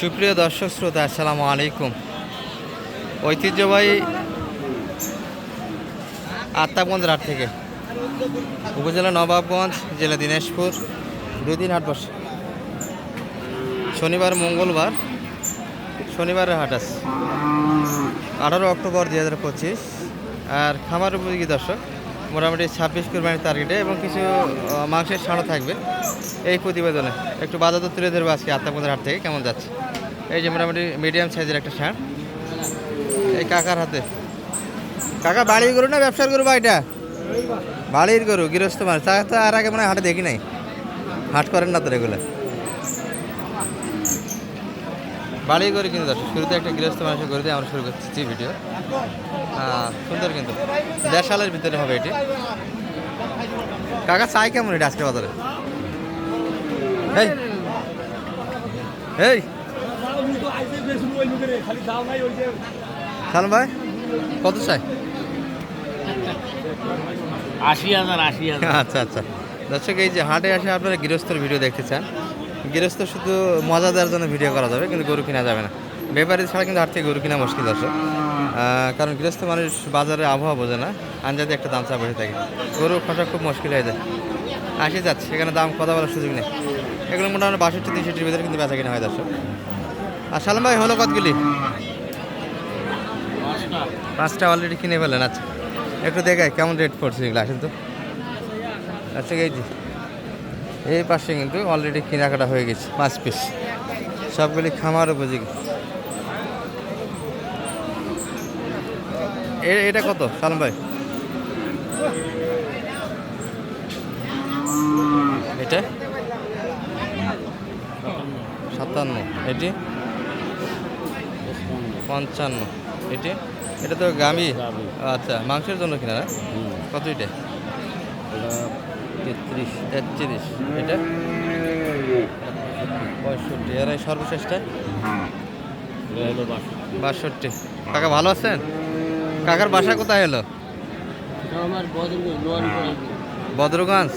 সুপ্রিয় দর্শক শ্রোতা, আসসালামু আলাইকুম। ঐতিহ্যবাহী আত্মাগঞ্জ হাট থেকে উপজেলা নবাবগঞ্জ, জেলা দিনাজপুর দুই দিন হাট বসে। শনিবার, মঙ্গলবার, শনিবারের হাট আছে। আঠারো অক্টোবর দুই হাজার পঁচিশ। আর খামার উপযোগী দর্শক, মোটামুটি ছাব্বিশ কোরবানির টার্গেটে এবং কিছু মাংসের সাড়া থাকবে এই প্রতিবেদনে। একটু বাজার তুলে ধরবো আজকে আত্মাপন্দের হাট থেকে, কেমন যাচ্ছে? এই যে মোটামুটি মিডিয়াম সাইজের একটা ষাঁড় এই কাকার হাতে। কাকা, বাড়ির গরু না ব্যবসার গরু বা এটা? বাড়ির গরু, গৃহস্থ মানুষ। তা তো আর আগে মনে হাটে দেখি নাই। হাট করেন না তো রেগুলার বাড়ি করে কিন্তু দর্শক, শুরুতে একটা গৃহস্থ মানুষের গরু দিয়ে আমরা শুরু করছি ভিডিও সুন্দর কিন্তু। দেড় সালের ভিতরে হবে এটি। কাকা, চাই কেমন এটা আজকে বাজারে? এই। এই। সালম ভাই কত চাই? আশি হাজার আশি হাজার। আচ্ছা আচ্ছা। দর্শক এই যে হাটে আসে আপনারা গৃহস্থর ভিডিও দেখতে চান। গৃহস্থ শুধু মজা দেওয়ার জন্য ভিডিও করা যাবে কিন্তু গরু কিনা যাবে না। ব্যাপারী ছাড়া কিন্তু হাট থেকে গরু কিনা মুশকিল আছে কারণ গৃহস্থ মানুষ বাজারে আবহাওয়া বোঝে না আনজাতে একটা দাম চা বেড়ে থাকে। গরু খসা খুব মুশকিল হয়ে যায়। আসে যাচ্ছে সেখানে দাম কথা বলার সুযোগ নেই। এগুলো মোটামুটি বাষট্টি তেষট্টির ভিতরে কিন্তু বেচা কিনা হয় দর্শক। আর সালাম ভাই, হলো কতগুলি পাঁচটা অলরেডি কিনে ফেলেন আচ্ছা। একটু দেখায় কেমন রেট পড়ছে এগুলো, আসেন তো। আচ্ছা এই যে, এই পাশে কিন্তু অলরেডি কেনাকাটা হয়ে গেছে, পাঁচ পিস সবগুলি খামার উপযোগী। এটা কত, সালাম ভাই? এটা? সাতান্ন। এটি? পঞ্চান্ন। এটি? এটা তো গামি আচ্ছা মাংসের জন্য কিনা না? কত এটা? তেত্রিশ। তেত্রিশ। এটা? পঁয়ষট্টি। আর এই সর্বশেষটা? বাষট্টি। কাকা ভালো আছেন? কাকার বাসা কোথায় লোয়ার বদরগঞ্জ?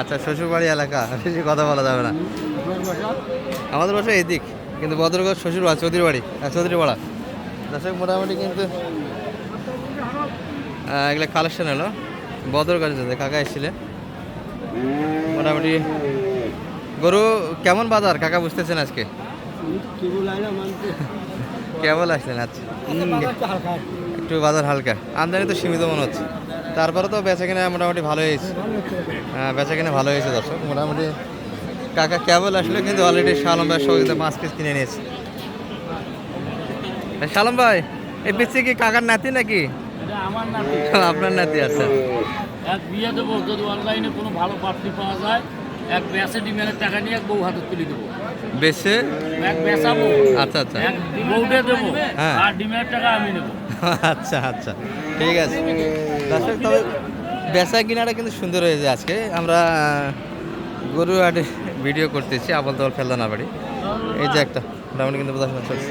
আচ্ছা শ্বশুরবাড়ি এলাকা। বেশি কথা বলা যাবে না। আমাদের বাসা এদিক কিন্তু বদরগঞ্জ শ্বশুর বাড়ি চৌধুরী বাড়ি চৌধুরী পাড়া দর্শক, মোটামুটি কিন্তু এগুলো কালেকশন হলো। বদরগঞ্জ যেতে কাকা এসেছিলেন মোটামুটি গরু কেমন বাজার? কাকা বুঝতেছেন আজকে? কেবল আসলেন আচ্ছা। একটু বাজার হালকা। আমদানি তো সীমিত মনে হচ্ছে। তারপরে তো বেচা কিনা মোটামুটি ভালো হয়েছে। হ্যাঁ বেচা কিনা ভালো হয়েছে দর্শক। মোটামুটি কাকা কেবল আসলে, কিন্তু অলরেডি শালম ভাই পাঁচ পিস কিনে নিয়েছে। শালম ভাই এই পিসি কি কাকার নাতি নাকি? আমার নাতি। আপনার নাতি আচ্ছা। এক বিয়ে দেবো যদি অনলাইনে কোনো ভালো প্রার্থী পাওয়া যায় এক ব্যাসে ডিমের টাকা নিয়ে এক বউ হাতে তুলে দেবো। বেশে এক বেসাবো আচ্ছা আচ্ছা। এক বউটে দেবো হ্যাঁ। আর ডিমের টাকা আমি নেব। আচ্ছা আচ্ছা। ঠিক আছে। দর্শক তবে বেচা কিনাটা কিন্তু সুন্দর হয়েছে আজকে। আমরা গরু হাটে ভিডিও করতেছি আবল তবল ফেলদা না বাড়ি। এই যে একটা মোটামুটি কিন্তু বোঝাশোনা চলছে।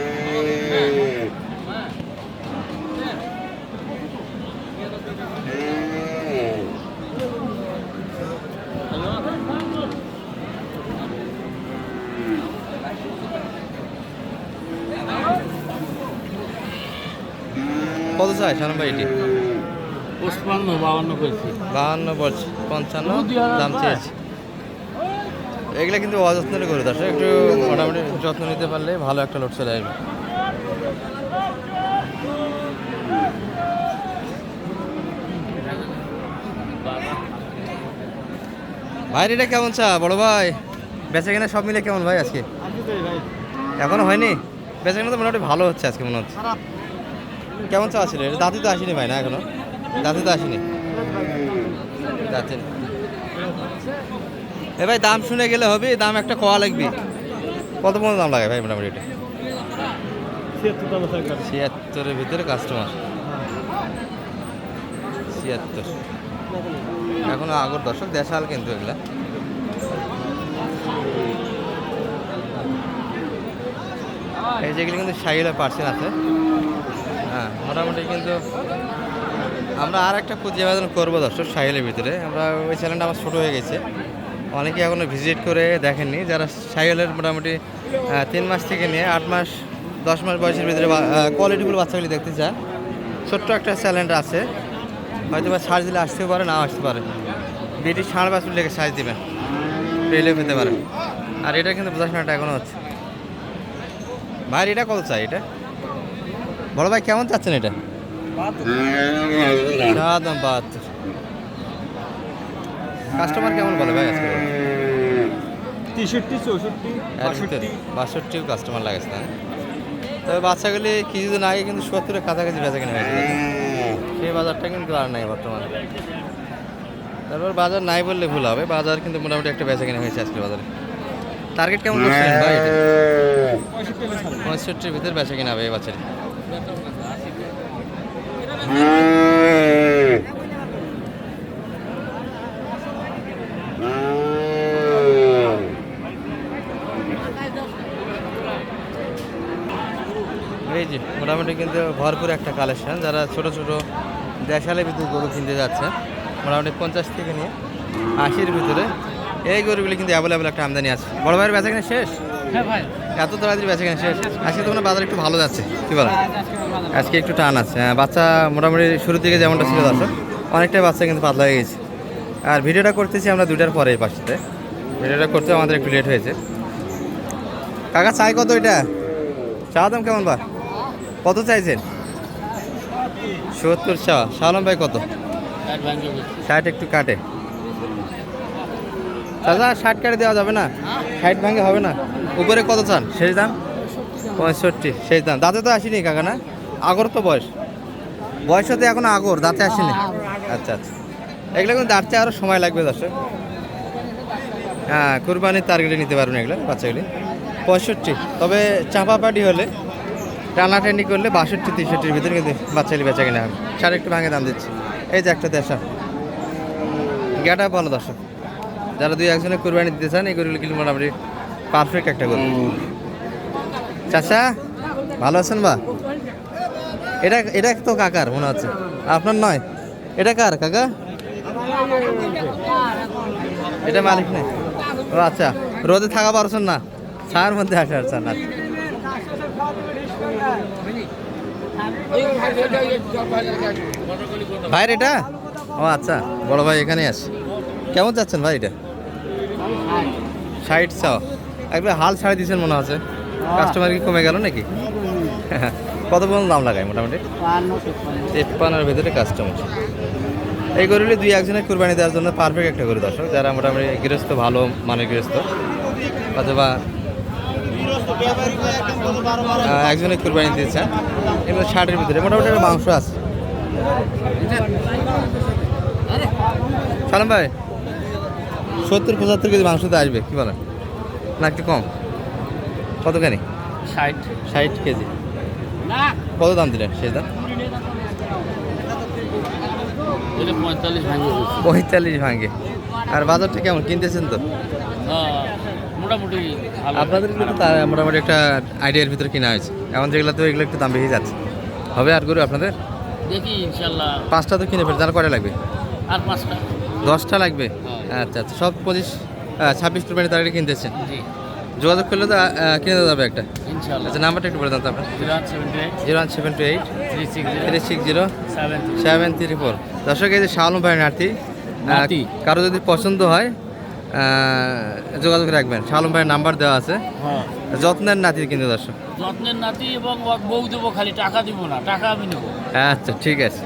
কত চাই? শানম ভাই এটি? করেছি বাহান্ন বলছে পঞ্চান্ন দাম চেয়েছি। এগুলো কিন্তু অযত্নের করে দর্শক একটু মোটামুটি যত্ন নিতে পারলে ভালো একটা লোড চলে আসবে। ভাই এটা কেমন চা? বড় ভাই বেচা কিনা সব মিলে কেমন ভাই আজকে? এখনও হয়নি? বেচা কিনা তো মোটামুটি ভালো হচ্ছে আজকে মনে হচ্ছে। কেমন চা এটা দাঁতি তো আসেনি ভাই না এখনও? দাঁতে তো আসেনি। দাঁতি। এ ভাই দাম শুনে গেলে হবে দাম একটা কোয়া লাগবে। কত পর্যন্ত দাম লাগে ভাই মোটামুটি এটা? ছিয়াত্তরের ভিতরে কাস্টমার ছিয়াত্তর। এখন আগর দর্শক দেশাল কিন্তু এগুলা। এই যেগুলি কিন্তু সাইলা পার্সেন্ট আছে। হ্যাঁ। মোটামুটি কিন্তু আমরা আর একটা প্রতিবেদন করব দর্শক সাহিলের ভিতরে। আমরা ওই চ্যানেলটা আমার ছোটো হয়ে গেছে। অনেকে এখনও ভিজিট করে দেখেননি। যারা সাইকেলের মোটামুটি তিন মাস থেকে নিয়ে আট মাস দশ মাস বয়সের ভিতরে কোয়ালিটিগুলো বাচ্চাগুলি দেখতে চায় ছোট্ট একটা চ্যালেঞ্জ আছে। হয়তো বা সার্চ দিলে আসতেও পারে নাও আসতে পারে। বিটি সাড়ে পাঁচ মিনিট লেগে সার্চ দিবেন। পেলে পেতে পারেন। আর এটা কিন্তু বোঝাশোনাটা এখনও হচ্ছে। ভাই এটা কত চাই এটা? বড় ভাই কেমন চাচ্ছেন এটা? বাহাত্তর। কাস্টমার কেমন বলে ভাই আজকে? তেষট্টি চৌষট্টি বাষট্টিও কাস্টমার লাগাচ্ছে না? তবে বাচ্চাগুলি কিছুদিন আগে কিন্তু সত্তরের কাছাকাছি বেচা কিনে হয়েছিল। সেই বাজারটা কিন্তু আর নাই বর্তমানে। তারপর বাজার নাই বললে ভুল হবে। বাজার কিন্তু মোটামুটি একটা বেচা কিনে হয়েছে আজকে বাজারে। টার্গেট কেমন করছিলেন ভাই? পঁয়ষট্টির ভিতরে। বেচা কিনা হবে এই বাচ্চাটি এই যে, মোটামুটি কিন্তু ভরপুর একটা কালেকশন যারা ছোট ছোট দেশালে ভিতরে গরু কিনতে যাচ্ছে, মোটামুটি পঞ্চাশ থেকে নিয়ে আশির ভিতরে এই গরুগুলি কিন্তু অ্যাভেলেবেল একটা আমদানি আছে। বড় ভাইয়ের বেচা কিনা শেষ? হ্যাঁ ভাই। এত তাড়াতাড়ি বেচা কিনা শেষ। আজকে তো মানে বাজার একটু ভালো যাচ্ছে। কি বলেন আজকে একটু টান আছে। হ্যাঁ, বাচ্চা মোটামুটি শুরু থেকে যেমনটা ছিল দর্শক অনেকটাই বাচ্চা কিন্তু পাতলা হয়ে গেছে। আর ভিডিওটা করতেছি আমরা দুইটার পরে পাশে ভিডিওটা করতে আমাদের একটু লেট হয়েছে। কাকা চাই কত এটা? চা দাম কেমন বা? কত চাইছেন? সত্তর চা। শালম ভাই কত? ষাট একটু কাটে। দাদা ষাট কাটে দেওয়া যাবে না? ষাট ভাঙে হবে না। উপরে কত চান? শেষ দাম? পঁয়ষট্টি। শেষ দাম। দাঁতে তো আসেনি কাকা না? আগর তো বয়স। বয়স হতে এখন আগর দাঁতে আসেনি। আচ্ছা আচ্ছা। এগুলো কিন্তু দাঁড়তে আরও সময় লাগবে দর্শক। হ্যাঁ কুরবানির টার্গেটে নিতে পারবেন এগুলো বাচ্চাগুলি। পঁয়ষট্টি। তবে চাপা পাটি হলে টানাটানি করলে বাষট্টি তেষট্টির ভিতরে কিন্তু বাচ্চাগুলি বেচা কিনা হবে। সার একটু ভাঙে দাম দিচ্ছি। এই যে একটা দেশা। গেটা ভালো দর্শক। যারা দুই একজনে কোরবানি দিতে চান এই গরুগুলো কিন্তু মোটামুটি পারফেক্ট একটা গরু। চাচা ভালো আছেন বা? এটা এটা তো কাকার মনে হচ্ছে। আপনার নয়? এটা কার কাকা? এটা মালিক নেই? ও আচ্ছা রোদে থাকা পারছেন না? ছায়ার মধ্যে আসে আর চান আচ্ছা ভাইয়ের এটা? ও আচ্ছা বড় ভাই এখানে আছে। কেমন যাচ্ছেন ভাই এটা? ষাট চাও একবার হাল ছাড়ে দিয়েছেন মনে আছে কাস্টমার কি কমে গেল নাকি? কত পর্যন্ত দাম লাগায় মোটামুটি? তেপ্পান্নর ভিতরে কাস্টমার এই গরুগুলি দুই একজনের কুরবানি দেওয়ার জন্য পারফেক্ট একটা গরু দর্শক। যারা মোটামুটি গৃহস্থ ভালো মানের গৃহস্থ। অথবা একজনে কুরবানি দিয়েছেন। এগুলো ষাটের ভিতরে। মোটামুটি একটা মাংস আছে। সালাম ভাই। সত্তর পঁচাত্তর কেজি মাংস তো আসবে কী বলেন? না একটু কম। কতখানি? ষাট। ষাট কেজি। কত দাম দিলেন সেই দাম? পঁয়তাল্লিশ ভাঙে। আর বাজারটা কেমন? কিনতেছেন তো? মোটামুটি আপনাদের কিন্তু মোটামুটি একটা আইডিয়ার ভিতরে কিনা হয়েছে। এমন যেগুলো তো এগুলো একটু দাম বেশি যাচ্ছে। হবে আর গরু আপনাদের? দেখি ইনশাল্লাহ। পাঁচটা তো কিনে ফেলছে আর কটা লাগবে? আর পাঁচটা। দশটা লাগবে। আচ্ছা আচ্ছা। সব পঁচিশ ছাব্বিশ কুরবানি তারিখে কিনতেছেন? যোগাযোগ করলে তো কিনে দেওয়া যাবে একটা। আচ্ছা নাম্বারটা একটু বলে দেন তো আপনার zero one seven two eight. Three six zero. Seven three four. দর্শক এই যে শাহলম ভাই নাতি। কারও যদি পছন্দ হয় যোগাযোগ রাখবেন। শাহলম ভাইয়ের নাম্বার দেওয়া আছে। হ্যাঁ। যত্নের নাতি কিন্তু দর্শক। যত্নের নাতি এবং বউ দেবো খালি টাকা দিব না টাকা আমি নেব। আচ্ছা ঠিক আছে।